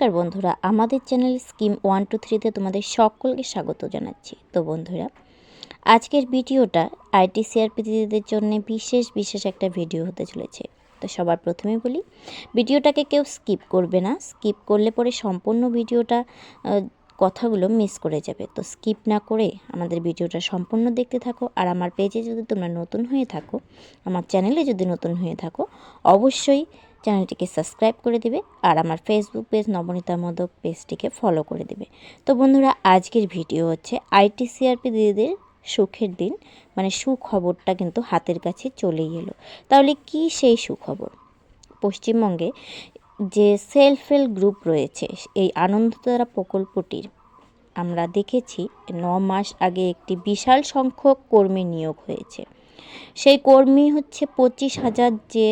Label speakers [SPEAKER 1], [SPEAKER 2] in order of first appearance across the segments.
[SPEAKER 1] নমস্কার বন্ধুরা, আমাদের চ্যানেল স্কিম ওয়ান টু থ্রিতে তোমাদের সকলকে স্বাগত জানাচ্ছি। তো বন্ধুরা, আজকের ভিডিওটা আইটি সিআরপি দিদিদের জন্য বিশেষ বিশেষ একটা ভিডিও হতে চলেছে। তো সবার প্রথমে বলি, ভিডিওটাকে কেউ স্কিপ করবে না। স্কিপ করলে পরে সম্পূর্ণ ভিডিওটা কথাগুলো মিস করে যাবে। তো স্কিপ না করে আমাদের ভিডিওটা সম্পূর্ণ দেখতে থাকো। আর আমার পেজে যদি তোমরা নতুন হয়ে থাকো, আমার চ্যানেলে যদি নতুন হয়ে থাকো, অবশ্যই চ্যানেলটিকে সাবস্ক্রাইব করে দিবে আর আমার ফেসবুক পেজ নবনীতা মোদক পেজটিকে ফলো করে দিবে। তো বন্ধুরা, আজকের ভিডিও হচ্ছে আইটি সিআরপি দিদিদের সুখের দিন মানে সুখবরটা কিন্তু হাতের কাছে চলেই এলো। তাহলে কি সেই সুখবর? পশ্চিমবঙ্গে যে সেলফ হেল্প গ্রুপ রয়েছে, এই আনন্দধারা প্রকল্পটির, আমরা দেখেছি ন মাস আগে একটি বিশাল সংখ্যক কর্মী নিয়োগ হয়েছে। সেই কর্মী হচ্ছে পঁচিশ হাজার যে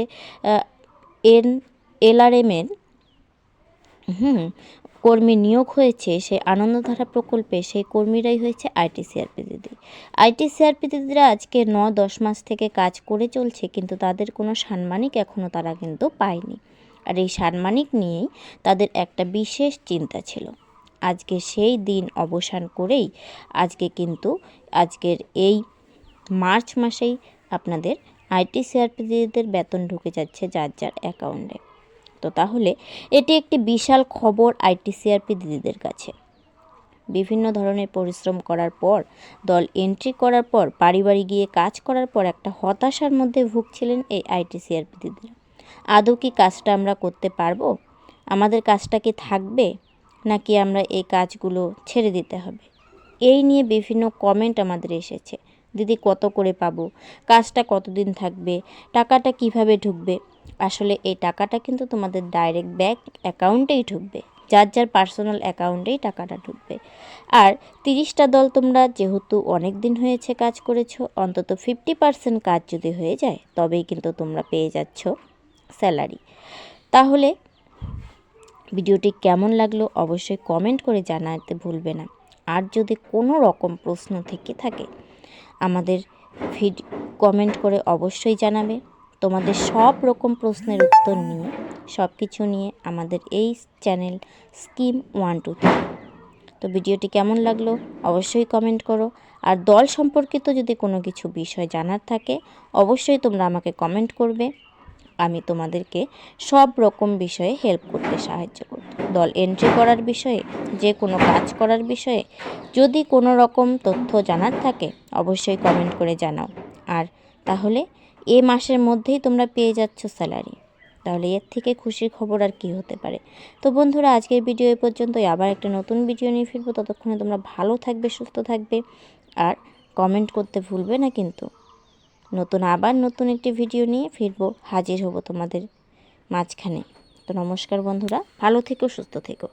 [SPEAKER 1] এন, এলআরএমের, হুম, কর্মী নিয়োগ হয়েছে সেই আনন্দধারা প্রকল্পে সেই কর্মীরাই হয়েছে আইটি সিআরপি দিদি আইটি সিআরপি দিদিরা আজকে ন দশ মাস থেকে কাজ করে চলছে, কিন্তু তাদের কোনো সাম্মানিক এখনও তারা কিন্তু পায়নি। আর এই সাম্মানিক নিয়েই তাদের একটা বিশেষ চিন্তা ছিল। আজকে সেই দিন অবসান করেই আজকে কিন্তু, আজকের এই মার্চ মাসেই আপনাদের আইটি সিআরপি দিদিদের বেতন ঢুকে যাচ্ছে যার যার অ্যাকাউন্টে। তো তাহলে এটি একটি বিশাল খবর আইটি সিআরপি দিদিদের কাছে। বিভিন্ন ধরনের পরিশ্রম করার পর, দল এন্ট্রি করার পর বাড়ি বাড়ি গিয়ে কাজ করার পর একটা হতাশার মধ্যে ভুগছিলেন এই আইটি সিআরপি দিদিরা। আদৌ কি কাজটা আমরা করতে পারব? আমাদের কাজটা কি থাকবে? নাকি আমরা এই কাজগুলো ছেড়ে দিতে হবে? এই নিয়ে বিভিন্ন কমেন্ট আমাদের এসেছে। দিদি কত করে পাবো? কাজটা কতদিন থাকবে? টাকাটা কীভাবে ঢুকবে? আসলে এই টাকাটা কিন্তু তোমাদের ডাইরেক্ট ব্যাঙ্ক অ্যাকাউন্টেই ঢুকবে। যার যার পার্সোনাল অ্যাকাউন্টেই টাকাটা ঢুকবে। আর তিরিশটা দল তোমরা যেহেতু অনেক দিন হয়েছে কাজ করেছ, অন্তত ফিফটি পার্সেন্ট কাজ যদি হয়ে যায়, তবেই কিন্তু তোমরা পেয়ে যাচ্ছ স্যালারি তাহলে ভিডিওটি কেমন লাগল অবশ্যই কমেন্ট করে জানাতে ভুলবে না। আর যদি কোনো রকম প্রশ্ন থেকে থাকে আমাদের ভিড কমেন্ট করে অবশ্যই জানাবে। তোমাদের সব রকম প্রশ্নের উত্তর নিয়ে সব কিছু নিয়ে আমাদের এই channel scheme one two three তো ভিডিওটি কেমন লাগল অবশ্যই কমেন্ট করো। আর দল সম্পর্কিত যদি কোনো কিছু বিষয় জানার থাকে, অবশ্যই তোমরা আমাকে কমেন্ট করবে। আমি তোমাদেরকে সব রকম বিষয়ে হেল্প করতে সাহায্য করব। দল এন্ট্রি করার বিষয়ে, যে কোনো কাজ করার বিষয়ে, যদি কোনো রকম তথ্য জানার থাকে, অবশ্যই কমেন্ট করে জানাও। আর তাহলে এ মাসের মধ্যেই তোমরা পেয়ে যাচ্ছ স্যালারি তাহলে এর থেকে খুশির খবর আর কি হতে পারে? তো বন্ধুরা, আজকের ভিডিও এই পর্যন্তই। আবার একটা নতুন ভিডিও নিয়ে ফিরবো। ততক্ষণে তোমরা ভালো থাকবে, সুস্থ থাকবে। আর কমেন্ট করতে ভুলবে না কিন্তু। নতুন আবার নতুন একটি ভিডিও নিয়ে ফিরবো, হাজির হব তোমাদের মাঝখানে। তো নমস্কার বন্ধুরা, ভালো থেকো, সুস্থ থেকো।